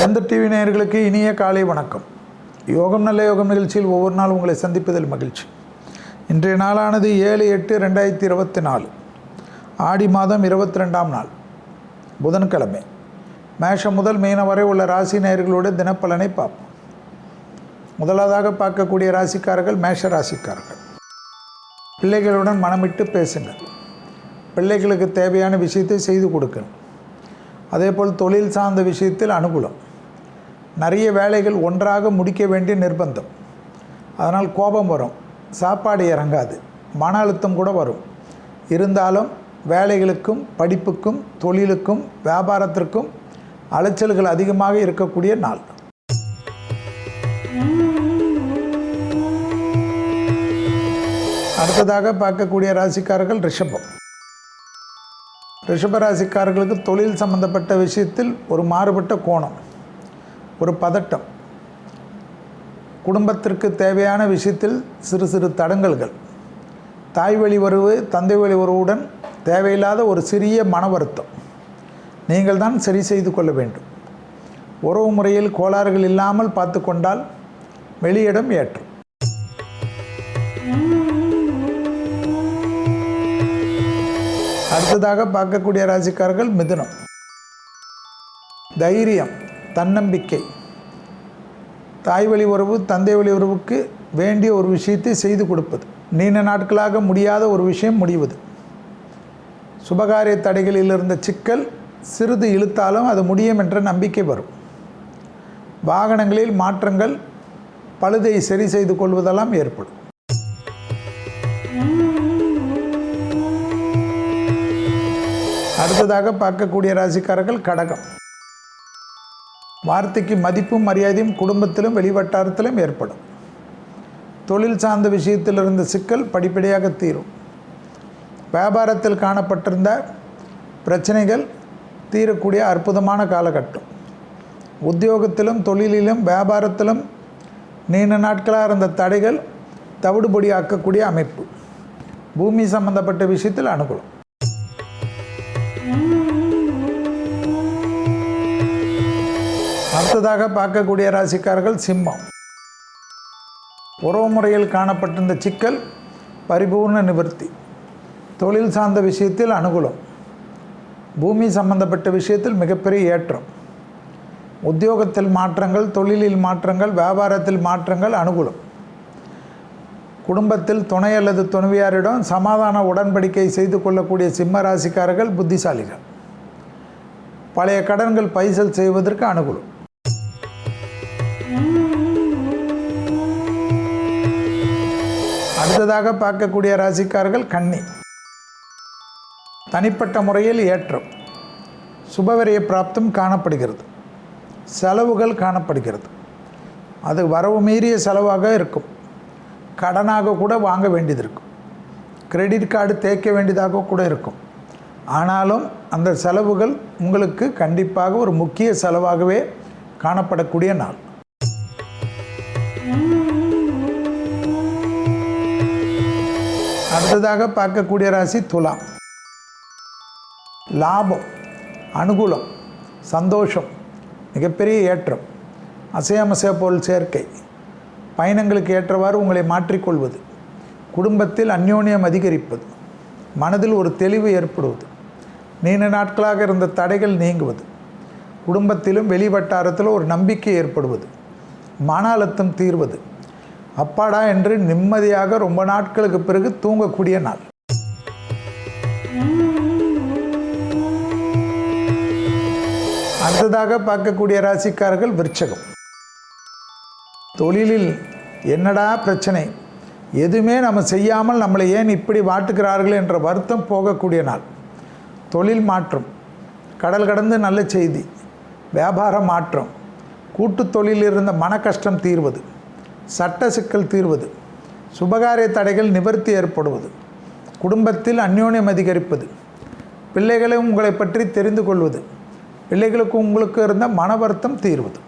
வேந்த TV நேயர்களுக்கு இனிய காலை வணக்கம். யோகம் நல்ல யோகம் நிகழ்ச்சியில் ஒவ்வொரு நாள் உங்களை சந்திப்பதில் மகிழ்ச்சி. இன்றைய நாளானது ஏழு எட்டு ரெண்டாயிரத்தி இருபத்தி நாலு. ஆடி மாதம் இருபத்தி ரெண்டாம் நாள். புதன்கிழமை. மேஷம் முதல் மீனம் வரை உள்ள ராசி நேயர்களோட தினப்பலனை பார்ப்போம். முதலாவதாக பார்க்கக்கூடிய ராசிக்காரர்கள் மேஷ ராசிக்காரர்கள். பிள்ளைகளுடன் மனமிட்டு பேசுங்கள். பிள்ளைகளுக்கு தேவையான விஷயத்தை செய்து கொடுக்கணும் அதேபோல் தொழில் சார்ந்த விஷயத்தில் அனுகூலம். நிறைய வேலைகள் ஒன்றாக முடிக்க வேண்டிய நிர்பந்தம். அதனால் கோபம் வரும். சாப்பாடு இறங்காது. மன அழுத்தம் கூட வரும். இருந்தாலும் வேலைகளுக்கும் படிப்புக்கும் தொழிலுக்கும் வியாபாரத்திற்கும் அலைச்சல்கள் அதிகமாக இருக்கக்கூடிய நாள். அடுத்ததாக பார்க்கக்கூடிய ராசிக்காரர்கள் ரிஷபம். ரிஷப ராசிக்காரர்களுக்கு தொழில் சம்பந்தப்பட்ட விஷயத்தில் ஒரு மாறுபட்ட கோணம். ஒரு பதட்டம். குடும்பத்திற்கு தேவையான விஷயத்தில் சிறு சிறு தடங்கல்கள். தாய் வழி உறவு தந்தை வழி உறவுடன் தேவையில்லாத ஒரு சிறிய மன வருத்தம். நீங்கள் தான் சரி செய்து கொள்ள வேண்டும். உறவு முறையில் கோளாறுகள் இல்லாமல் பார்த்து கொண்டால் வெளியிடம் ஏற்றும். அடுத்ததாக பார்க்கக்கூடிய ராசிக்காரர்கள் மிதுனம். தைரியம். தன்னம்பிக்கை. தாய் வழி உறவு தந்தை வழி உறவுக்கு வேண்டிய ஒரு விஷயத்தை செய்து கொடுப்பது. நீண்ட நாட்களாக முடியாத ஒரு விஷயம் முடிவது. சுபகாரிய தடைகளில் இருந்த சிக்கல் சிறிது இழுத்தாலும் அது முடியும் என்ற நம்பிக்கை வரும். வாகனங்களில் மாற்றங்கள் பழுதை சரி செய்து கொள்வதெல்லாம் ஏற்படும். அடுத்ததாக பார்க்கக்கூடிய ராசிக்காரர்கள் கடகம். வார்த்தைக்கு மதிப்பும் மரியாதையும் குடும்பத்திலும் வெளிவட்டாரத்திலும் ஏற்படும். தொழில் சார்ந்த விஷயத்தில் இருந்த சிக்கல் படிப்படியாக தீரும். வியாபாரத்தில் காணப்பட்டிருந்த பிரச்சனைகள் தீரக்கூடிய அற்புதமான காலகட்டம். உத்தியோகத்திலும் தொழிலிலும் வியாபாரத்திலும் நீண்ட நாட்களாக இருந்த தடைகள் தவிடுபொடி ஆக்கக்கூடிய அமைப்பு. பூமி சம்பந்தப்பட்ட விஷயத்தில் அனுகூலம். அடுத்ததாக பார்க்கக்கூடிய ராசிக்காரர்கள் சிம்மம். உறவு முறையில் காணப்பட்டிருந்த சிக்கல் பரிபூர்ண நிவர்த்தி. தொழில் சார்ந்த விஷயத்தில் அனுகூலம். பூமி சம்பந்தப்பட்ட விஷயத்தில் மிகப்பெரிய ஏற்றம். உத்தியோகத்தில் மாற்றங்கள் தொழிலில் மாற்றங்கள் வியாபாரத்தில் மாற்றங்கள் அனுகூலம். குடும்பத்தில் துணை அல்லது துணைவியாரிடம் சமாதான உடன்படிக்கை செய்து கொள்ளக்கூடிய சிம்ம ராசிக்காரர்கள் புத்திசாலிகள். பழைய கடன்கள் பைசல் செய்வதற்கு அனுகூலம். அடுத்ததாக பார்க்கக்கூடிய ராசிக்காரர்கள் கன்னி. தனிப்பட்ட முறையில் ஏற்றம். சுபவரிய பிராப்தம் காணப்படுகிறது. செலவுகள் காணப்படுகிறது. அது வரவு மீறிய செலவாக இருக்கும். கடனாக கூட வாங்க வேண்டியது இருக்கும். கிரெடிட் கார்டு தேய்க்க வேண்டியதாக கூட இருக்கும். ஆனாலும் அந்த செலவுகள் உங்களுக்கு கண்டிப்பாக ஒரு முக்கிய செலவாகவே காணப்படக்கூடிய நாள். அடுத்ததாக பார்க்கக்கூடிய ராசி துலாம். லாபம் அனுகூலம் சந்தோஷம் மிகப்பெரிய ஏற்றம் அசையாமசைய பொருள் சேர்க்கை. பயணங்களுக்கு ஏற்றவாறு உங்களை மாற்றிக்கொள்வது குடும்பத்தில் அந்யோன்யம் அதிகரிப்பது மனதில் ஒரு தெளிவு ஏற்படுவது நீண்ட நாட்களாக இருந்த தடைகள் நீங்குவது குடும்பத்திலும் வெளிவட்டாரத்திலும் ஒரு நம்பிக்கை ஏற்படுவது மன அழுத்தம் தீர்வது அப்பாடா என்று நிம்மதியாக ரொம்ப நாட்களுக்கு பிறகு தூங்கக்கூடிய நாள். அடுத்ததாக பார்க்கக்கூடிய ராசிக்காரர்கள் விருச்சகம். தொழிலில் என்னடா பிரச்சனை? எதுவுமே நம்ம செய்யாமல் நம்மளை ஏன் இப்படி வாட்டுகிறார்கள் என்ற வருத்தம் போகக்கூடிய நாள். தொழில் மாற்றம். கடல் கடந்து நல்ல செய்தி. வியாபார மாற்றம். கூட்டு தொழிலில் இருந்த மன கஷ்டம் தீர்வது. சட்ட சிக்கல் தீர்வது சுபகாரிய தடைகள் நிவர்த்தி ஏற்படுவது குடும்பத்தில் அந்யோன்யம் அதிகரிப்பது பிள்ளைகளை உங்களை பற்றி தெரிந்து கொள்வது பிள்ளைகளுக்கு உங்களுக்கு இருந்த மன வருத்தம் தீர்வது.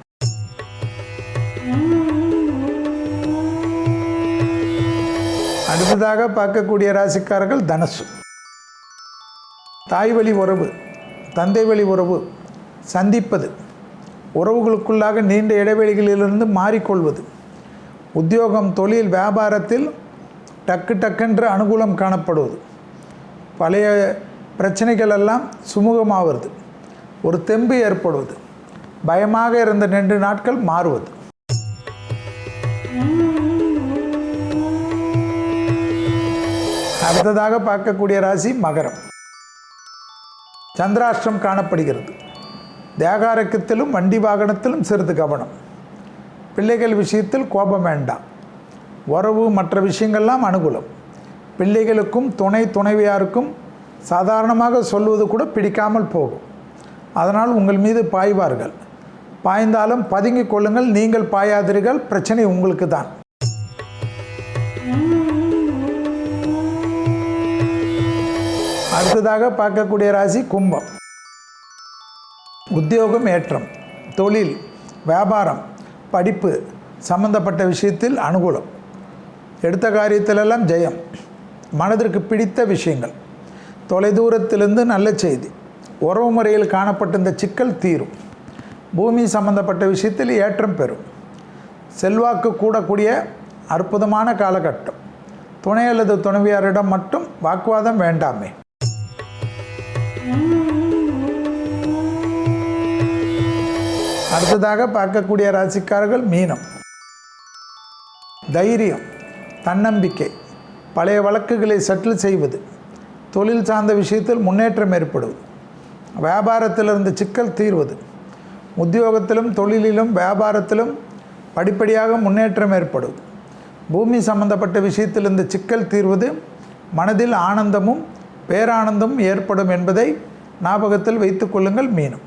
அடுத்ததாக பார்க்கக்கூடிய ராசிக்காரர்கள் தனசு. தாய் வழி உறவு தந்தை வழி உறவு சந்திப்பது உறவுகளுக்குள்ளாக நீண்ட இடைவெளிகளிலிருந்து மாறிக்கொள்வது. உத்தியோகம் தொழில் வியாபாரத்தில் டக்கு டக்கென்று அனுகூலம் காணப்படுவது. பழைய பிரச்சனைகள் எல்லாம் சுமூகமாகிறது ஒரு தெம்பு ஏற்படுவது. பயமாக இருந்த ரெண்டு நாட்கள் மாறுவது. அடுத்ததாக பார்க்கக்கூடிய ராசி மகரம். சந்திராஷ்டிரம் காணப்படுகிறது. தேகாரக்கத்திலும் வண்டி வாகனத்திலும் சிறிது கவனம். பிள்ளைகள் விஷயத்தில் கோபம் வேண்டாம். உறவு மற்ற விஷயங்கள்லாம் அனுகூலம். பிள்ளைகளுக்கும் துணை துணைவியாருக்கும் சாதாரணமாக சொல்வது கூட பிடிக்காமல் போகும். அதனால் உங்கள் மீது பாய்வார்கள். பாய்ந்தாலும் பதுங்கிக் கொள்ளுங்கள். நீங்கள் பாயாதீர்கள். பிரச்சனை உங்களுக்கு தான். அடுத்ததாக பார்க்கக்கூடிய ராசி கும்பம். உத்தியோகம் ஏற்றம். தொழில் வியாபாரம் படிப்பு சம்பந்தப்பட்ட விஷயத்தில் அனுகூலம். எடுத்த காரியத்திலெல்லாம் ஜெயம். மனதிற்கு பிடித்த விஷயங்கள். தொலைதூரத்திலிருந்து நல்ல செய்தி. உறவு முறையில் காணப்பட்டிருந்த சிக்கல் தீரும். பூமி சம்பந்தப்பட்ட விஷயத்தில் ஏற்றம் பெறும். செல்வாக்கு கூடக்கூடிய அற்புதமான காலகட்டம். துணை அல்லது துணைவியாரிடம் மட்டும் வாக்குவாதம் வேண்டாமே. அடுத்ததாக பார்க்கக்கூடிய ராசிக்காரர்கள் மீனம். தைரியம் தன்னம்பிக்கை பழைய வழக்குகளை செட்டில் செய்வது தொழில் சார்ந்த விஷயத்தில் முன்னேற்றம் ஏற்படுவது வியாபாரத்திலிருந்து சிக்கல் தீர்வது உத்தியோகத்திலும் தொழிலிலும் வியாபாரத்திலும் படிப்படியாக முன்னேற்றம் ஏற்படும். பூமி சம்பந்தப்பட்ட விஷயத்திலிருந்து சிக்கல் தீர்வது மனதில் ஆனந்தமும் பேரானந்தமும் ஏற்படும் என்பதை ஞாபகத்தில் வைத்துக்கொள்ளுங்கள் மீனும்.